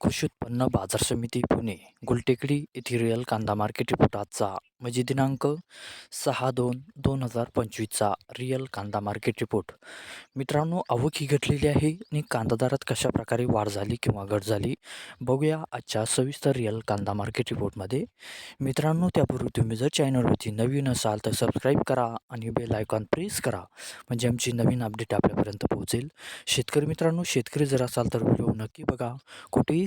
कृषी उत्पन्न बाजार समिती पुणे गुलटेकडी येथील रिअल कांदा मार्केट रिपोर्ट आजचा. म्हणजे दिनांक सहा दोन दोन हजार पंचवीसचा रिअल कांदा मार्केट रिपोर्ट मित्रांनो आवक ही घटलेली आहे आणि कांदा दरात कशा प्रकारे वाढ झाली किंवा घट झाली बघूया आजच्या सविस्तर रिअल कांदा मार्केट रिपोर्टमध्ये मित्रांनो त्यापूर्वी तुम्ही जर चॅनलवरती नवीन असाल तर सबस्क्राईब करा आणि बेल आयकॉन प्रेस करा. म्हणजे आमची नवीन अपडेट आपल्यापर्यंत पोहोचेल. शेतकरी मित्रांनो शेतकरी जर असाल तर व्हिडिओ नक्की बघा. कुठेही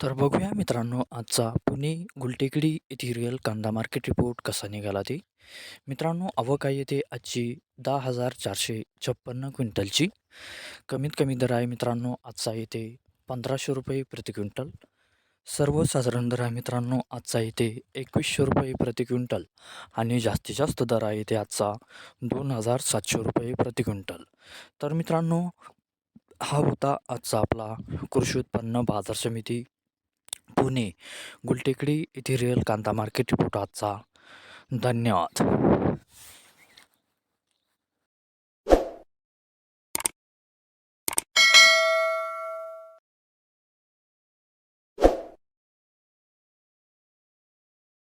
तर बघूया मित्रांनो आजचा पुणे गुलटेकडी येथील रिअल कांदा मार्केट रिपोर्ट कसा निघाला ते. मित्रांनो अवका येते आजची दहा हजार चारशे छप्पन्न क्विंटलची. कमीत कमी दर आहे मित्रांनो आजचा येते पंधराशे रुपये प्रति क्विंटल. सर्वसाधारण दर आहे मित्रांनो आजचा येते एकवीसशे रुपये प्रति क्विंटल. आणि जास्तीत जास्त दर आहे ते आजचा दोन हजार सातशे रुपये प्रति क्विंटल. तर मित्रांनो हा होता आजचा आपला कृषी उत्पन्न बाजार समिती पुणे गुलटेकडी येथे रिअल कांदा मार्केट रिपोर्ट आजचा. धन्यवाद.